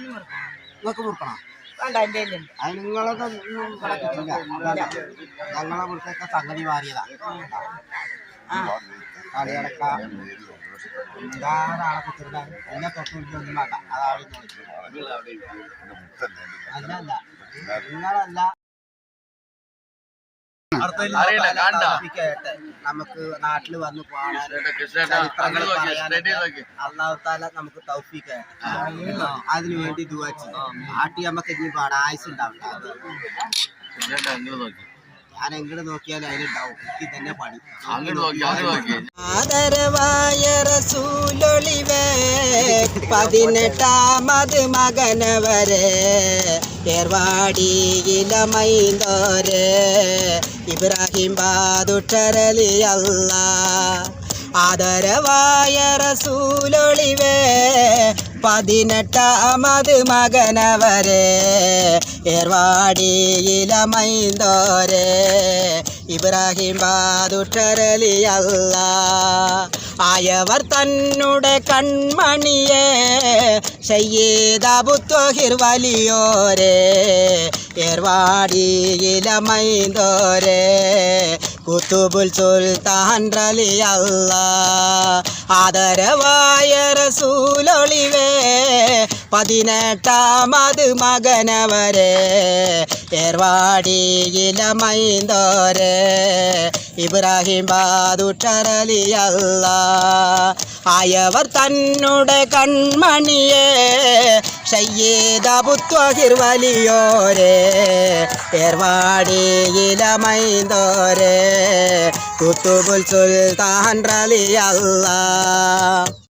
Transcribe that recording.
നിങ്ങൾക്ക് മുറുക്കണം അത് നിങ്ങളൊക്കെ കിട്ടില്ല ഞങ്ങളെ മുറുക്കൊക്കെ സംഗതി മാറിയതാ കളിയടക്ക ധാരാളം കുത്തിരുന്നാൽ എന്നെ തൊട്ട് പിടിച്ചൊന്നും വേണ്ട അതവിടെ അല്ല അല്ല നിങ്ങളല്ല കണ്ട നമുക്ക് നാട്ടിൽ വന്ന് അള്ളാഹുത്താല നമുക്ക് അതിനു വേണ്ടി ദുവാ നമുക്ക് ഇനി ആയുസ് ഉണ്ടാവില്ല ഞാൻ എങ്ങോട്ട് നോക്കിയാലും അതിലുണ്ടാവും എനിക്ക് തന്നെ പണി ആദരവായ റസൂ பதினெட்டாமது மகனவரே தேர்வாடி இளமைந்தோரே இப்ராஹிம் பாதுட்டரலி அல்லா ആദരവായ റസൂലൊളിവേ பதினெட்டாமது மகனவரே ஏர்வாடி இளமைந்தோரே ഇബ്രാഹിം ബാദുട്ടരലിയല്ല ആയവർ തന്നെ കൺമണിയെ സയ്യേദാബുത്വഹിർ വലിയോരേ ഏർവാടിയിലമൈന്തോരേ കുത്തുബുൽ സുൽത്താൻ റലിയല്ല ആദരവായര സൂലൊളിവേ പതിനെട്ടാമത് മകനവരെ ഏർവാടിയിലമൈന്തോരെ ഇബ്രാഹിം ബാദുട്ടറലിയല്ല ആയവർ തന്നെ കൺമണിയെ ഷയ്യേദ പുത്വഹിർ വലിയോരേ இளமைந்தோரே குத்துபுல் சுல்தான் ரலி அல்லா